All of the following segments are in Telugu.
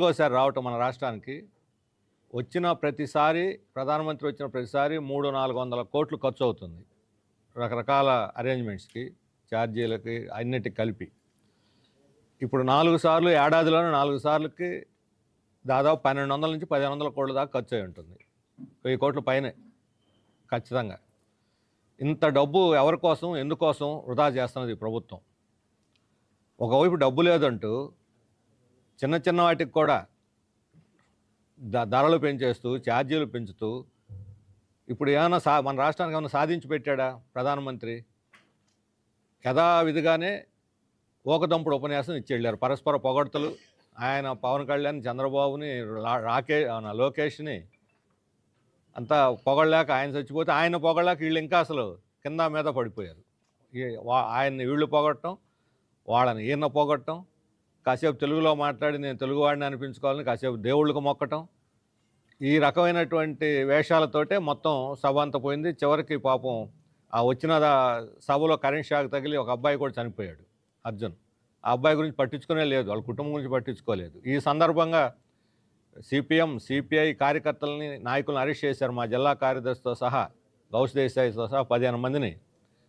ఇంకోసారి రావటం మన రాష్ట్రానికి. వచ్చిన ప్రతిసారి ప్రధానమంత్రి వచ్చిన ప్రతిసారి మూడు నాలుగు వందల కోట్లు ఖర్చు అవుతుంది. రకరకాల అరేంజ్మెంట్స్కి ఛార్జీలకి అన్నిటికి కలిపి. ఇప్పుడు నాలుగు సార్లు ఏడాదిలోనే నాలుగు సార్లకి దాదాపు పన్నెండు వందల నుంచి పదిహేను వందల కోట్ల దాకా ఖర్చు అయి ఉంటుంది. వెయ్యి కోట్ల పైనే. ఖచ్చితంగా. ఇంత డబ్బు ఎవరి కోసం ఎందుకోసం వృధా చేస్తున్నది ప్రభుత్వం? ఒకవైపు డబ్బు లేదంటూ చిన్న చిన్న వాటికి కూడా ద ధరలు పెంచేస్తూ ఛార్జీలు పెంచుతూ ఇప్పుడు ఏమైనా సా మన రాష్ట్రానికి ఏమైనా సాధించి పెట్టాడా ప్రధానమంత్రి? యథావిధిగానే ఓకదంపుడు ఉపన్యాసం ఇచ్చి వెళ్ళారు పరస్పర పొగడ్తలు ఆయన పవన్ కళ్యాణ్ చంద్రబాబుని రాకే లోకేష్ని అంతా పొగడలేక ఆయన చచ్చిపోతే ఆయన పొగడలేక వీళ్ళు ఇంకా అసలు కింద మీద పడిపోయారు. ఆయన్ని వీళ్ళు పొగట్టం వాళ్ళని ఈయన పొగడటం కాసేపు తెలుగులో మాట్లాడి నేను తెలుగువాడిని అనిపించుకోవాలని కాసేపు దేవుళ్ళకు మొక్కటం. ఈ రకమైనటువంటి వేషాలతోటే మొత్తం సభ అంత పోయింది. చివరికి పాపం ఆ వచ్చిన సభలో కరెంట్ షాక్ తగిలి ఒక అబ్బాయి కూడా చనిపోయాడు అర్జున్. ఆ అబ్బాయి గురించి పట్టించుకునే లేదు వాళ్ళ కుటుంబం గురించి పట్టించుకోలేదు. ఈ సందర్భంగా సిపిఎం సిపిఐ కార్యకర్తలని నాయకులను అరెస్ట్ చేశారు. మా జిల్లా కార్యదర్శితో సహా గౌస్ దేశాయితో సహా పదిహేను మందిని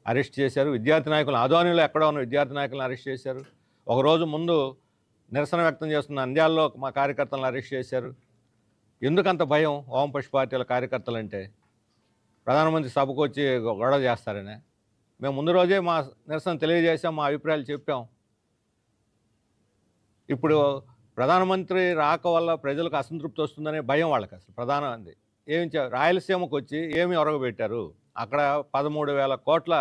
అరెస్ట్ చేశారు. విద్యార్థి నాయకులు ఆధ్వర్యంలో ఎక్కడ ఉన్న విద్యార్థి నాయకులను అరెస్ట్ చేశారు. ఒకరోజు ముందు నిరసన వ్యక్తం చేస్తున్న నంద్యాలలో మా కార్యకర్తలను అరెస్ట్ చేశారు. ఎందుకంత భయం వామపక్ష పార్టీల కార్యకర్తలంటే? ప్రధానమంత్రి సభకు వచ్చి గొడవ చేస్తారనే. మేము ముందు రోజే మా నిరసన తెలియజేసాం మా అభిప్రాయాలు చెప్పాం. ఇప్పుడు ప్రధానమంత్రి రాక వల్ల ప్రజలకు అసంతృప్తి వస్తుందనే భయం వాళ్ళకి అసలు ప్రధానమంత్రి ఏమి రాయలసీమకు వచ్చి ఏమి ఒరగబెట్టారు అక్కడ పదమూడు వేల కోట్ల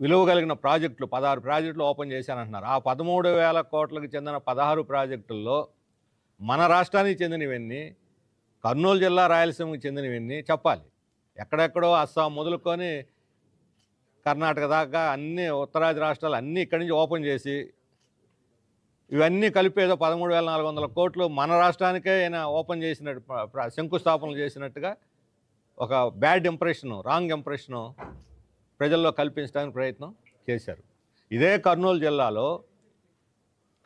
విలువ కలిగిన ప్రాజెక్టులు పదహారు ప్రాజెక్టులు ఓపెన్ చేశానంటున్నారు. ఆ పదమూడు వేల కోట్లకు చెందిన పదహారు ప్రాజెక్టుల్లో మన రాష్ట్రానికి చెందినవన్నీ కర్నూలు జిల్లా రాయలసీమకు చెందినవన్నీ చెప్పాలి. ఎక్కడెక్కడో అస్సాం మొదలుకొని కర్ణాటక దాకా అన్ని ఉత్తరాది రాష్ట్రాలు అన్నీ ఇక్కడి నుంచి ఓపెన్ చేసి ఇవన్నీ కలిపి ఏదో పదమూడు వేల నాలుగు వందల కోట్లు మన రాష్ట్రానికే ఆయన ఓపెన్ చేసినట్టు శంకుస్థాపనలు చేసినట్టుగా ఒక బ్యాడ్ ఇంప్రెషను రాంగ్ ఇంప్రెషను ప్రజల్లో కల్పించడానికి ప్రయత్నం చేశారు. ఇదే కర్నూలు జిల్లాలో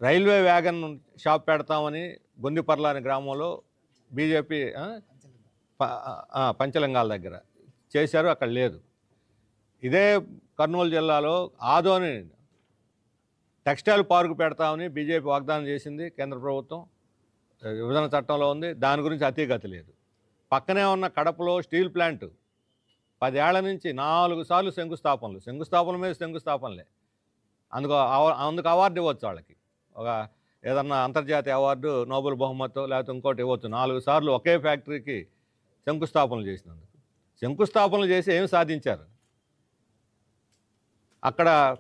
రైల్వే వ్యాగన్ షాప్ పెడతామని గొందిపర్లాని గ్రామంలో బీజేపీ పంచలింగాల దగ్గర చేశారు అక్కడ లేదు. ఇదే కర్నూలు జిల్లాలో ఆదోని టెక్స్టైల్ పార్క్ పెడతామని బీజేపీ వాగ్దానం చేసింది కేంద్ర ప్రభుత్వం. విభజన చట్టంలో ఉంది దాని గురించి అతీగతి లేదు. పక్కనే ఉన్న కడపలో స్టీల్ ప్లాంట్ పదేళ్ళ నుంచి నాలుగు సార్లు శంకుస్థాపనలు. శంకుస్థాపన మీద శంకుస్థాపనలే. అందుకు అందుకు అవార్డు ఇవ్వచ్చు వాళ్ళకి. ఒక ఏదన్నా అంతర్జాతీయ అవార్డు నోబెల్ బహుమతో లేకపోతే ఇంకోటి ఇవ్వచ్చు. నాలుగు సార్లు ఒకే ఫ్యాక్టరీకి శంకుస్థాపనలు చేసినందుకు. శంకుస్థాపనలు చేసి ఏం సాధించారు? అక్కడ